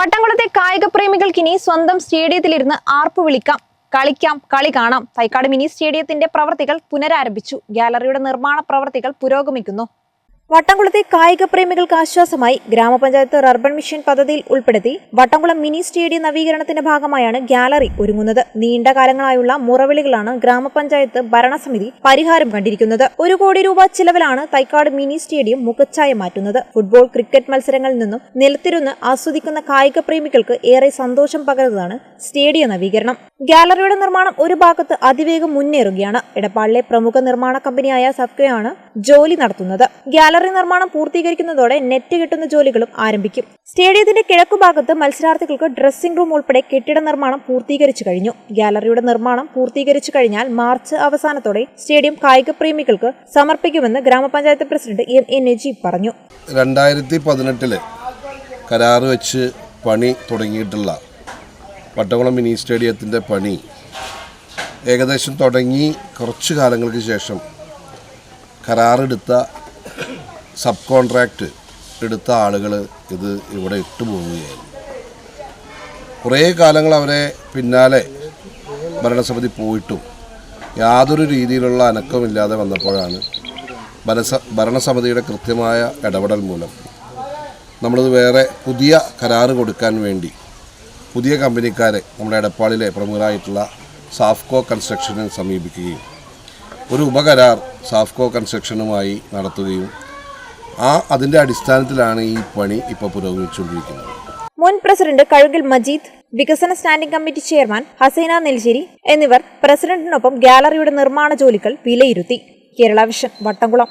വട്ടംകുളത്തെ കായിക പ്രേമികൾക്കിനി സ്വന്തം സ്റ്റേഡിയത്തിലിരുന്ന് ആർപ്പ് വിളിക്കാം കളിക്കാം കളി കാണാം. തൈക്കാട് മിനി സ്റ്റേഡിയത്തിന്റെ പ്രവർത്തികൾ പുനരാരംഭിച്ചു. ഗാലറിയുടെ നിർമ്മാണ പ്രവർത്തികൾ പുരോഗമിക്കുന്നു. വട്ടംകുളത്തെ കായിക പ്രേമികൾക്ക് ആശ്വാസമായി ഗ്രാമപഞ്ചായത്ത് റർബൻ മിഷൻ പദ്ധതിയിൽ ഉൾപ്പെടുത്തി വട്ടംകുളം മിനി സ്റ്റേഡിയം നവീകരണത്തിന്റെ ഭാഗമായാണ് ഗാലറി ഒരുങ്ങുന്നത്. നീണ്ട കാലങ്ങളായുള്ള മുറവിളികളാണ് ഗ്രാമപഞ്ചായത്ത് ഭരണസമിതി പരിഹാരം കണ്ടിരിക്കുന്നത്. ഒരു കോടി രൂപ ചിലവിലാണ് തൈക്കാട് മിനി സ്റ്റേഡിയം മുഖച്ഛായ മാറ്റുന്നത്. ഫുട്ബോൾ ക്രിക്കറ്റ് മത്സരങ്ങളിൽ നിന്നും നിലത്തിരുന്ന് ആസ്വദിക്കുന്ന കായിക പ്രേമികൾക്ക് ഏറെ സന്തോഷം പകരുന്നതാണ് സ്റ്റേഡിയം നവീകരണം. ഗാലറിയുടെ നിർമ്മാണം ഒരു ഭാഗത്ത് അതിവേഗം മുന്നേറുകയാണ്. എടപ്പാളിലെ പ്രമുഖ നിർമ്മാണ കമ്പനിയായ സഫ്കയാണ് ജോലി നടത്തുന്നത്. ഗാലറി നിർമ്മാണം പൂർത്തീകരിക്കുന്നതോടെ നെറ്റ് കിട്ടുന്ന ജോലികളും ആരംഭിക്കും. സ്റ്റേഡിയത്തിന്റെ കിഴക്കുഭാഗത്ത് മത്സരാർത്ഥികൾക്ക് ഡ്രസ്സിംഗ് റൂം ഉൾപ്പെടെ കെട്ടിട നിർമ്മാണം പൂർത്തീകരിച്ചു കഴിഞ്ഞു. ഗാലറിയുടെ നിർമ്മാണം പൂർത്തീകരിച്ചു കഴിഞ്ഞാൽ മാർച്ച് അവസാനത്തോടെ സ്റ്റേഡിയം കായിക പ്രേമികൾക്ക് സമർപ്പിക്കുമെന്ന് ഗ്രാമപഞ്ചായത്ത് പ്രസിഡന്റ് എം എ നജീബ് പറഞ്ഞു. രണ്ടായിരത്തി പതിനെട്ടിൽ കരാറ് വെച്ച് പണി തുടങ്ങിയിട്ടുള്ള വട്ടകുളം മിനി സ്റ്റേഡിയത്തിന്റെ പണി ഏകദേശം തുടങ്ങി കുറച്ച് കാലങ്ങൾക്ക് ശേഷം കരാറെടുത്ത സബ് കോൺട്രാക്റ്റ് എടുത്ത ആളുകൾ ഇത് ഇവിടെ ഇട്ടു പോവുകയായിരുന്നു. കുറേ കാലങ്ങൾ അവരെ പിന്നാലെ ഭരണസമിതി പോയിട്ടും യാതൊരു രീതിയിലുള്ള അനക്കമില്ലാതെ വന്നപ്പോഴാണ് ഭരണസ ഭരണസമിതിയുടെ കൃത്യമായ ഇടപെടൽ മൂലം നമ്മളിത് വേറെ പുതിയ കരാറ് കൊടുക്കാൻ വേണ്ടി പുതിയ കമ്പനിക്കാരെ നമ്മുടെ എടപ്പാളിലെ പ്രമുഖരായിട്ടുള്ള സാഫ്കോ കൺസ്ട്രക്ഷനെ സമീപിക്കുകയും ഒരു ഉപകരാർ സാഫ്കോ കൺസ്ട്രക്ഷനുമായി നടത്തുകയും ആ അതിന്റെ അടിസ്ഥാനത്തിലാണ് ഈ പണി ഇപ്പോൾ പുരോഗമിച്ചുകൊണ്ടിരിക്കുന്നത്. മുൻ പ്രസിഡന്റ് കഴുകിൽ മജീദ് വികസന standing committee chairman Haseena Nelsseri എന്നിവർ പ്രസിഡന്റിനൊപ്പം ഗാലറിയുടെ നിർമ്മാണ ജോലികൾ വിലയിരുത്തി. കേരള വിഷൻ വട്ടംകുളം.